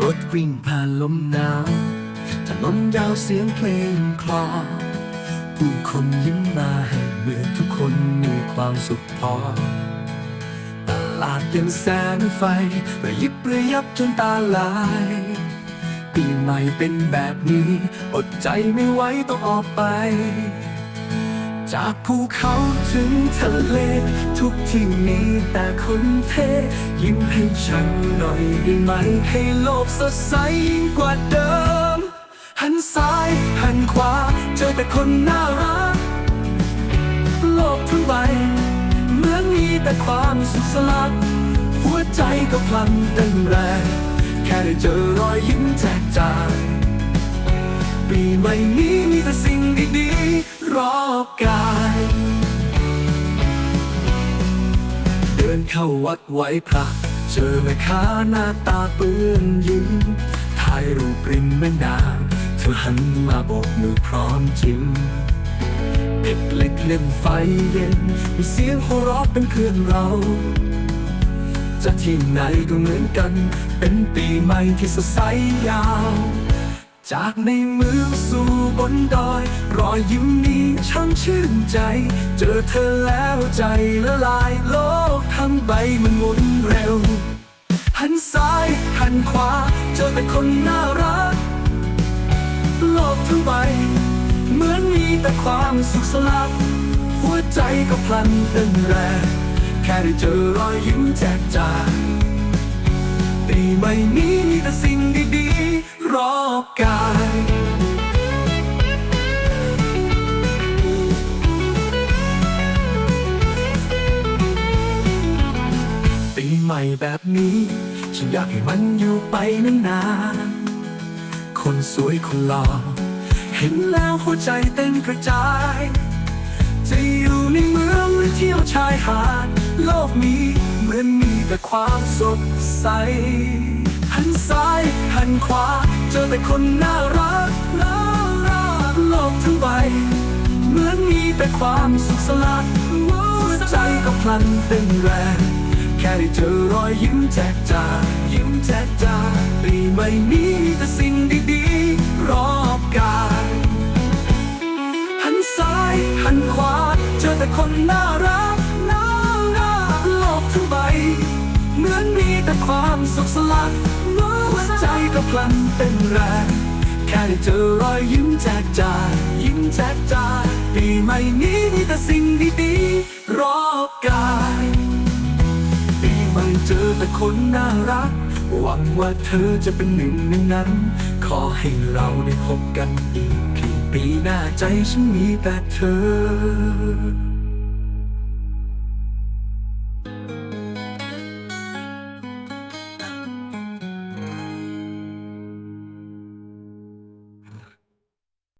รถวิ่งผ่านลมหนาวถนนยาวเสียงเพลงคลอผู้คนยิ้มมาให้เหมือนทุกคนมีความสุขพอตลาดยังแสงไฟระยิบระยับจนตาลาย ปีใหม่เป็นแบบนี้ อดใจไม่ไหวต้องออกไป จากภูเขาถึงทะเล ทุกที่มีแต่คนเท ยิ้มให้ฉันหน่อยได้ไหม ให้โลกสดใสยิ่งกว่าเดิม หันซ้ายหันขวา เจอแต่คนน่ารัก โลกทั้งใบเหมือนมีแต่ความสุขสลัดหัวใจก็พลันเต้นแรง แค่ได้เจอรอยยิ้มแจกจ่ายปีใหม่นี้มีแต่สิ่งดี รอบกายเดินเข้าวัดไหวพระ เจอแม่ค้าหน้าตาเปื้อนยิ้มถ่ายรูปริมแม่น้ำเธอหันมาโบกมือพร้อมจิ้มเด็กเล็กเล่นไฟเย็น มีเสียงหัวเราะเป็นเพื่อนเราจะที่ไหนก็เหมือนกัน เป็นปีใหม่ที่สดใสยาว จากในเมืองสู่บนดอย รอยยิ้มนี้ช่างชื่นใจ เจอเธอแล้วใจละลายโลกทั้งใบมันหมุนเร็ว หันซ้ายหันขวา เจอแต่คนน่ารัก โลกทั้งใบ เหมือนมีแต่ความสุขสลับ หัวใจก็พลันเต้นแรงแค่ได้เจอรอยยิ้มแจกจ่าปีใหม่นี้มีแต่สิ่งดี อบกายปีใหม่แบบนี้ ฉันอยากให้มันอยู่ไปนานๆคนสวยคนหล่อเห็นแล้วหัวใจเต้นกระจาย จะอยู่ในเมืองหรือเที่ยวชายหาดโลกนี้เหมือนมีแต่ความสดใส หันซ้ายหันขวา เจอแต่คนน่ารักน่ารักโลกทั้งใบ เหมือนมีแต่ความสุขสลัดหัวใจก็พลันเต้นแรง แค่ได้เจอรอยยิ้มแจกจ่ายยิ้มแจกจ่ายปีใหม่นี้แต่สิ่งดีๆ รอบกายหันซ้ายหันขวา เจอแต่คนน่ารัก แต่ความสุขสลัดหัวใจก็พลันเต้นแรงแค่ได้เจอรอยยิ้มแจกจ่ายยิ้มแจกจ่ายปีใหม่นี้มีแต่สิ่งดีๆรอบกายปีใหม่เจอแต่คนน่ารัก หวังว่าเธอจะเป็นหนึ่งในนั้น ขอให้เราได้พบกันอีกทีปีหน้าใจฉันมีแต่เธอ